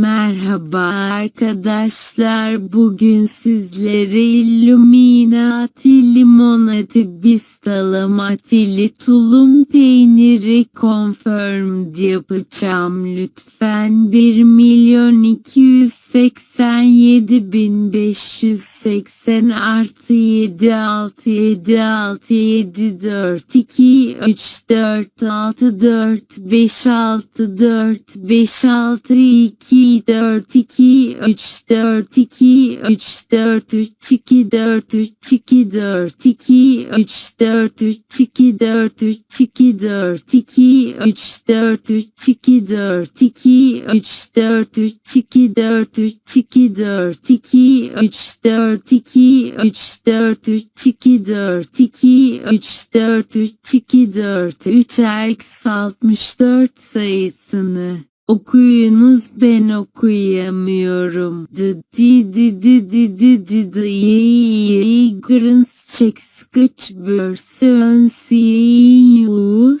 Merhaba arkadaşlar. Bugün sizlere Illuminati limonati bistalamatili tulum peyniri confirmed yapacağım. Lütfen 1 milyon 200 87580 artı 7 6 7 6 7 4 2 3 4 6 4 5 6 4 5 6 2 4 2 3 4 2 3 4 3 2 4 3 2 4 2 3 4 3 2 4 3 2 4 2 3 4 3 2 4 2 3 4 3 2 4 3 2 4 2 3 4 2 3 4 3 2 4 2 3 4 3 2 4 3 x 64 sayısını okuyunuz ben okuyamıyorum. The di di di di di di di ye grins çek sıkıç börsiyonu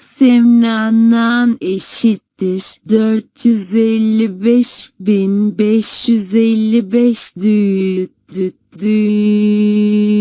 semnanan eşittir. 455.555 düğüt düt düğüt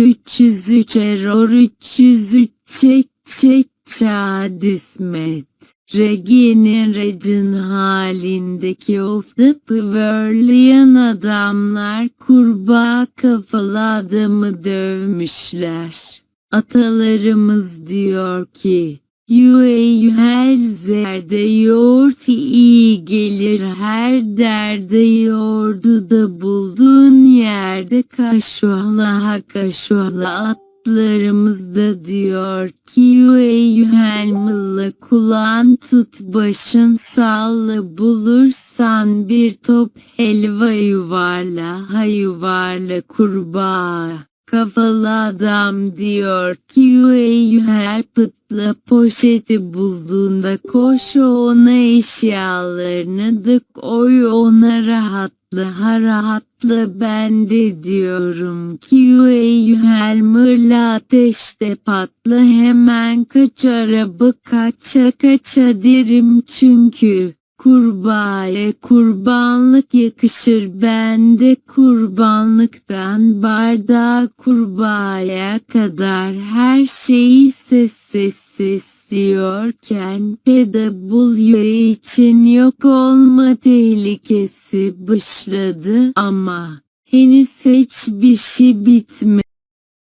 303 error 303 çek çek çadismet. Regeneration halindeki of the Pavilion adamlar kurbağa kafalı adamı dövmüşler. Atalarımız diyor ki, UAU her zerde yoğurt iyi gelir her derde yoğurdu da bulduğun yerde kaşoğla ha kaşoğla at Atlarımız da diyor ki UAU helmalı kulağın tut başın salla bulursan bir top helva yuvarla ha yuvarla kurbağa. Kafalı adam diyor ki UAU her pıtla poşeti bulduğunda koş ona eşyalarını dık oy ona rahatla ha rahatla ben de diyorum ki UAU helmırla ateşte patla hemen kaç araba kaça kaça derim çünkü Kurbağaya kurbanlık yakışır bende kurbanlıktan bardağa kurbağaya kadar her şeyi ses ses ses diyorken PW için yok olma tehlikesi başladı ama henüz hiçbir şey bitmedi.